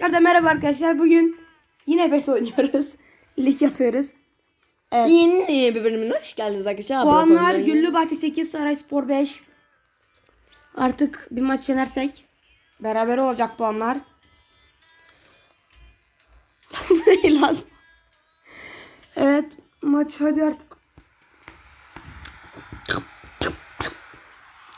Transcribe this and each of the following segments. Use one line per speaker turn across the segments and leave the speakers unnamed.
tekrardan merhaba arkadaşlar. Bugün yine PES oynuyoruz. Lig yapıyoruz. Evet.
Yeni bir bölümüne hoş geldiniz arkadaşlar.
Puanlar
olmayı-
Güllübahçe 8, Sarayspor 5. Artık bir maç yenersek beraber olacak puanlar. Lan? Evet maç hadi artık.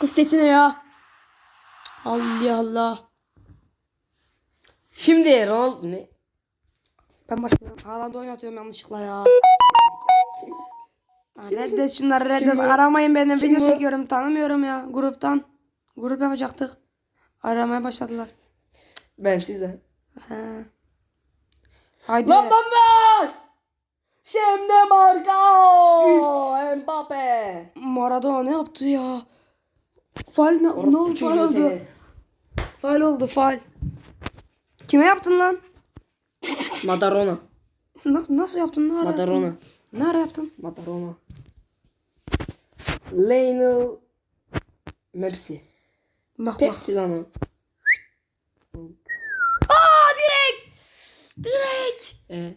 Kız sesi ne ya? Allah Allah.
Şimdi Ronaldo ne?
Ben başlıyorum. Haaland'ı oynatıyorum yanlışlıkla ya. Ya Reddet şunları reddet.
Kim bu?
Aramayın beni.
Kim
Video
bu?
çekiyorum. Tanımıyorum ya. Gruptan. Grup yapacaktık. Aramaya başladılar.
Ben size.
He. Haydi.
Lan bomba! Şimdi Marco! Mbappe!
Maradona ne yaptı ya? Faal ne, ne oldu?
Çocuğu
oldu. Faal oldu faal. Kime yaptın lan?
Madarona.
Na- nasıl yaptın? Ne ara
Maradona.
yaptın? Ne ara yaptın?
Madarona. Lionel Messi.
Bak bak.
Pepsi lan o.
Aa direkt. Direkt.
Ee,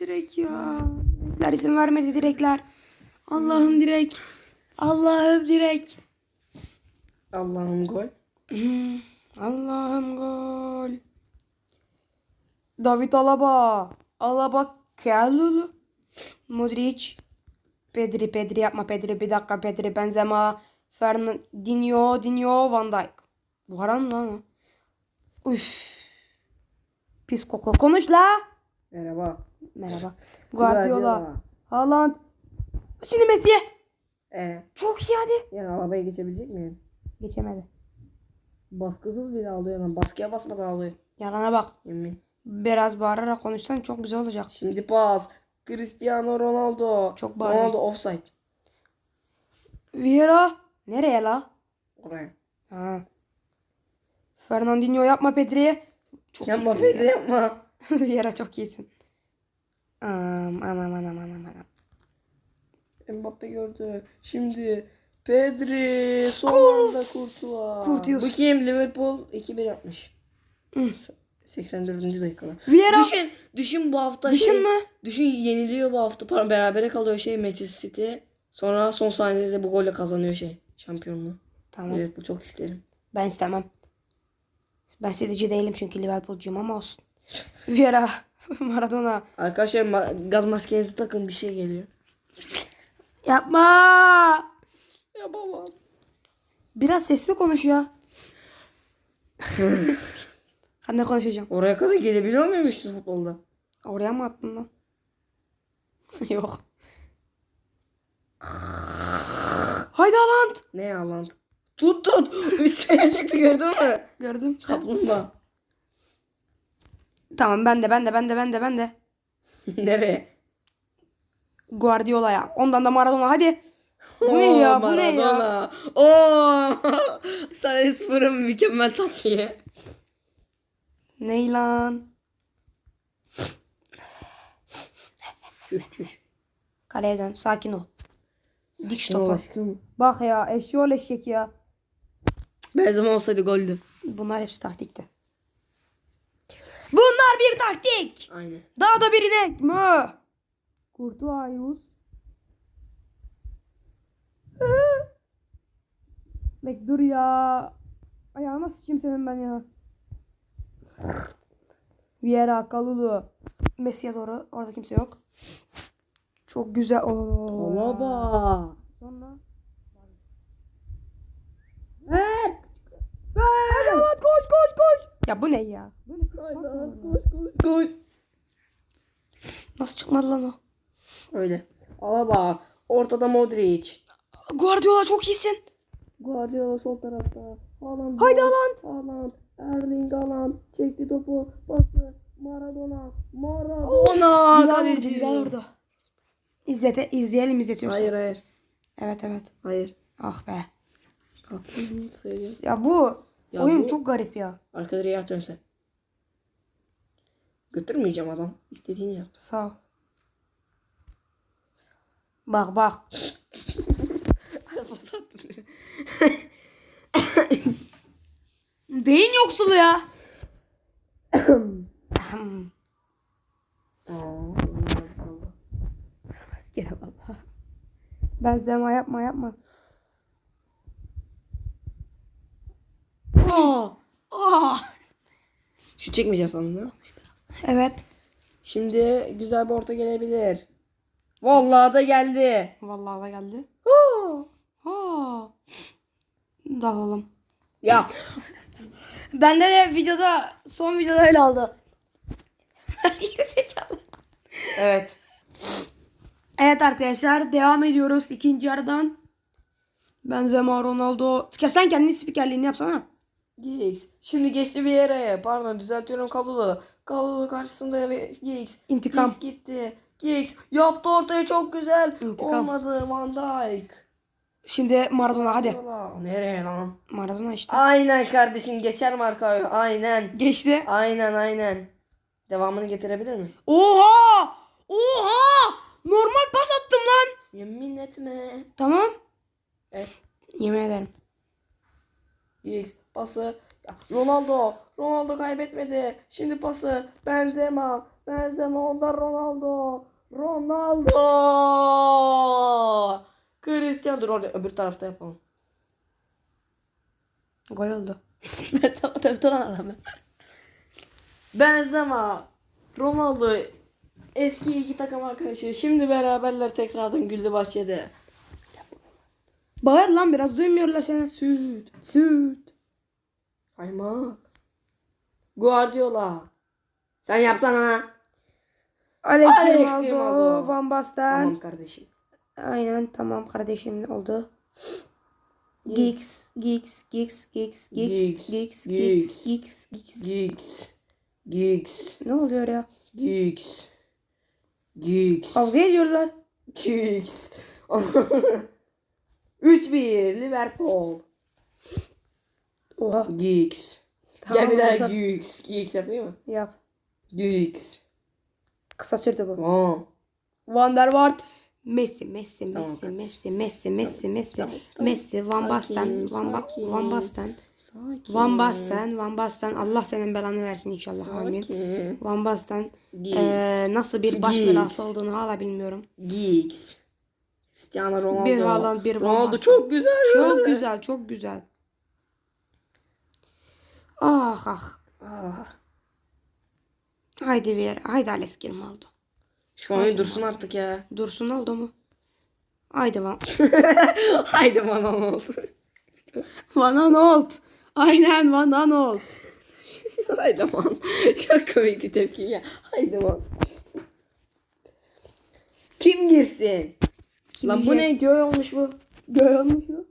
Direkt ya. Direkler izin vermedi direkler. Allah'ım direkt. Allah'ım direkt.
Allah'ım gol.
Allah'ım gol. David Alaba. Alaba Kalulu. Modric. Pedri Pedri yapma Pedri bir dakika Pedri Benzema. Fernandinho Dinho Van Dijk. Varan lan. Üf. Pis koku. Konuş la.
Merhaba.
Merhaba. Guardiola. Haaland. Şimdi Messi.
Ee,
Çok iyi hadi.
yani arabaya geçebilecek miyim?
Geçemedi.
Baskısız bile alıyor lan. Baskıya basmadan alıyor.
Yalana bak.
Yemin.
Biraz bağırarak konuşsan çok güzel olacak.
Şimdi pas. Cristiano Ronaldo.
Çok bağırdı.
Ronaldo offside.
Vieira. Nereye la?
Oraya.
Ha. Fernandinho yapma Pedri. Çok
Yapma
iyisin
Pedri
ya.
yapma.
Vieira çok iyisin. Anam anam anam anam anam.
Mbappe gördü. Şimdi Pedri son anda kurtular.
Kurtuyoruz.
Kim? Liverpool 2-1 yapmış.
Hı.
84. dakikada.
Vieira.
Düşün, düşün bu hafta
Düşün
şey,
mü?
Düşün yeniliyor bu hafta. Pardon, berabere kalıyor şey Manchester City. Sonra son saniyede bu golle kazanıyor şey şampiyonluğu.
Tamam.
Liverpool çok isterim.
Ben istemem. Ben City'ci değilim çünkü Liverpool'cuyum ama olsun. Vieira. Maradona.
Arkadaşlar ma- gaz maskenizi takın bir şey geliyor.
Yapma.
Ya baba.
Biraz sesli konuş ya. Ben ne konuşacağım?
Oraya kadar gelebiliyor muymuşsun futbolda?
Oraya mı attın lan? Yok. Haydi Haaland.
Ne ya lan? Tut tut. Üstüne çıktı gördün mü?
Gördüm.
Kaplumbağa.
Tamam ben de ben de ben de ben de ben de.
Nereye?
Guardiola'ya. Ondan da Maradona hadi. Bu ne ya? Bu ne ya?
Oo! Sayın Spor'un mükemmel taktiği.
Ney lan?
Çüş çüş.
Kaleye dön. Sakin ol. Dik
aşkım?
Bak ya eşyol eşek ya.
Benzema olsaydı goldü.
Bunlar hepsi taktikti. Bunlar bir taktik.
Aynen.
Daha da bir inek mi? Kurtu Ayus. Bek dur ya. Ayağıma sıçayım senin ben ya. Vieira, Kalulu. Messi'ye doğru. Orada kimse yok. Çok güzel. Oo.
Alaba.
Sonra. Evet. Hadi Alat koş koş koş. Ya bu ne ya? Böyle
Koş koş koş.
Nasıl çıkmadı lan o?
Öyle. Alaba. Ortada Modric.
Guardiola çok iyisin.
Guardiola sol tarafta. Haaland.
Haydi Haaland.
Haaland. Erling Haaland. Çekti topu. Bastı. Maradona. Maradona.
Güzel vurdu güzel vurdu. İzzete, izleyelim izletiyorsa.
Hayır hayır.
Evet evet.
Hayır.
Ah be. Ya bu
Ya
oyun
bu-
çok garip ya.
Arka direğe atıyorsun sen. Götürmeyeceğim adam. İstediğini yap.
Sağ ol. Bak bak. Beyin yoksulu ya. Gene valla. Benzema yapma yapma.
Aa! Aa! Şu çekmeyeceğim mi?
Evet.
Şimdi güzel bir orta gelebilir. Vallahi da geldi.
Vallahi da geldi. Dalalım.
Ya
Bende de videoda son videoda öyle oldu.
Evet.
evet arkadaşlar devam ediyoruz ikinci yarıdan. Benzema Ronaldo. Sen kendin spikerliğini yapsana.
Giggs. Şimdi geçti bir yere. Pardon düzeltiyorum kablolu. Kablolu karşısında ve Giggs.
İntikam.
Giggs gitti. Giggs yaptı ortaya çok güzel.
İntikam.
Olmadı Van Dijk.
Şimdi Maradona hadi.
Valla, Nereye lan?
Maradona işte.
Aynen kardeşim geçer markayı. Aynen.
Geçti.
Aynen aynen. Devamını getirebilir mi?
Oha! Oha! Normal pas attım lan.
Yemin etme.
Tamam.
Evet.
Yemin ederim.
Giggs pası. Ronaldo. Ronaldo kaybetmedi. Şimdi pası. Benzema. Benzema onda Ronaldo. Ronaldo. Cristiano dur orada öbür tarafta yapalım.
Gol oldu.
ben sana tabii tutan adamım. Benzema. Ronaldo. Eski iki takım arkadaşı. Şimdi beraberler tekrardan Güllü Bahçe'de.
Bağır lan biraz duymuyorlar seni.
Süt.
Süt.
Kaymak. Guardiola. Sen yapsana.
Alex,
Alex
Ronaldo. Van Basten.
Tamam kardeşim.
Aynen tamam kardeşim oldu.
Giggs,
Giggs, Giggs, Giggs, Giggs.
Giggs,
Giggs, Giggs.
Giggs.
Giggs. Ne oluyor ya?
Giggs. Giggs.
Kavga ediyorlar.
Giggs. 3-1 Liverpool.
Oha.
Giggs.
Tamam,
Gel bir daha
oldu.
Giggs. Giggs yapayım mı?
Yap.
Giggs.
Kısa sürdü bu.
Aa.
Van der Waart. Messi, Messi,
Tamam
Messi,
kardeşim.
Messi, Messi, Messi, Messi,
Tamam, tamam.
Messi, Van Basten,
Sakin,
Van, ba
sakin.
Van Basten,
Sakin.
Van Basten, Van Basten. Allah senin belanı versin inşallah. Amin.
Sakin.
Van Basten eee, nasıl bir baş belası olduğunu hala bilmiyorum.
Giggs. Cristiano Ronaldo.
Bir Haaland, bir Van
Ronaldo
Basten.
çok güzel.
Çok güzel, çok güzel. Ah ah.
Ah.
Haydi yere. Haydi Alex Grimaldo.
Şu oyun dursun artık ya.
Dursun oldu mu? Haydi Van.
Haydi bana oldu.
Van Anolt. Aynen Van Anolt.
Haydi man. Çok komikti tepki ya. Haydi man. Kim girsin? Lan bu ne göğe olmuş bu?
Görmüş mü?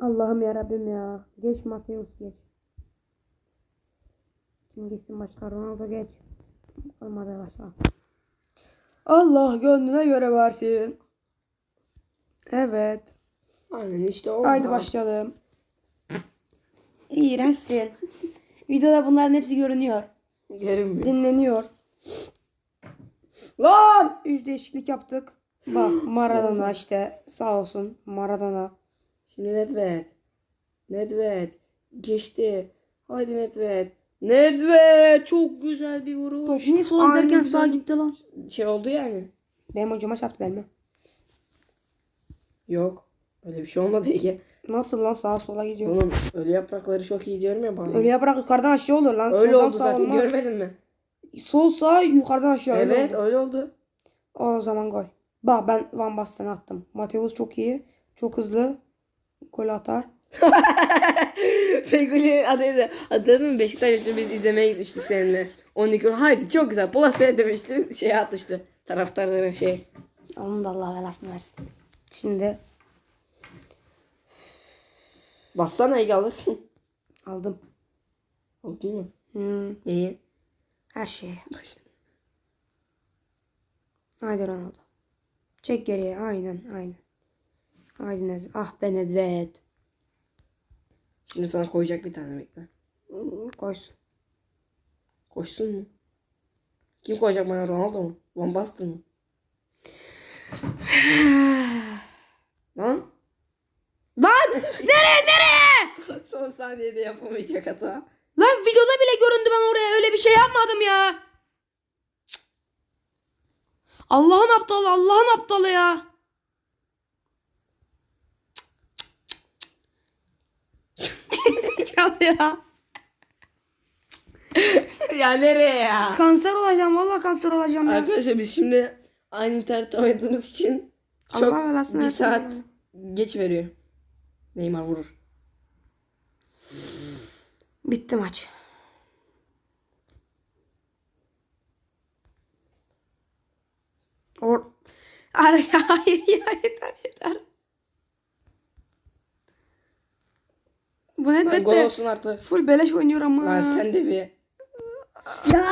Allah'ım ya Rabbim ya. Geç Mateus geç. Kim geçsin başka? Ronaldo geç. Olmadı başka. Allah gönlüne göre versin. Evet.
Aynen işte o.
Haydi başlayalım. İğrençsin. Videoda bunların hepsi görünüyor.
Görünmüyor.
Dinleniyor.
Lan!
Üç değişiklik yaptık. Bak Maradona işte sağ olsun Maradona.
Şimdi Nedved. Nedved. Geçti. Haydi Nedved. Nedved. Çok güzel bir vuruş.
Top niye sola
Aynı
giderken
güzel
sağa gitti lan?
Şey oldu yani.
Benim hocama çarptı mi?
Yok. Öyle bir şey olmadı Ege.
Nasıl lan sağa sola gidiyor?
Oğlum ölü yaprakları çok iyi diyorum ya bana.
Öyle yaparak yukarıdan aşağı olur lan.
Öyle
Soldan
oldu
sağa
zaten
olmaz.
görmedin mi?
Sol sağ yukarıdan aşağı öyle
Evet
oldu.
öyle oldu.
O zaman gol. Bak ben Van Basten'e attım. Mateus çok iyi. Çok hızlı. Gol atar.
Feguli adıydı. Hatırladın mı? Beşiktaş için biz izlemeye gitmiştik seninle. 12 gol. Haydi çok güzel. Polasya demiştin. Şey atmıştı. Taraftarlara şey.
Onun da Allah belasını versin. Şimdi
Bassana Ege alırsın.
aldım.
Oldu değil mi?
Hmm,
İyi.
her şeye.
Baş-
Haydi Ronaldo. Çek geriye. Aynen aynen. Haydi Nedved. Ah be Nedved.
Şimdi sana koyacak bir tane bekle.
Hmm, Koysun.
Koşsun mu? Kim koyacak bana Ronaldo mu? Van Basten mı? Lan?
Lan! Nereye nereye?
Son saniyede yapamayacak hata.
Lan videoda bile göründü ben oraya öyle bir şey yapmadım ya. Allah'ın aptalı Allah'ın aptalı ya. Zekalı ya.
ya nereye ya?
Kanser olacağım vallahi kanser olacağım ya.
Arkadaşlar biz şimdi aynı internette oynadığımız için çok
Allah belasını
bir
versin
saat
ya.
geç veriyor. Neymar vurur.
Bitti maç. Or Ay, hayır ya yeter yeter. Bu ne
Lan gol olsun artık.
full beleş oynuyor ama.
Lan sen de bir.
Ya!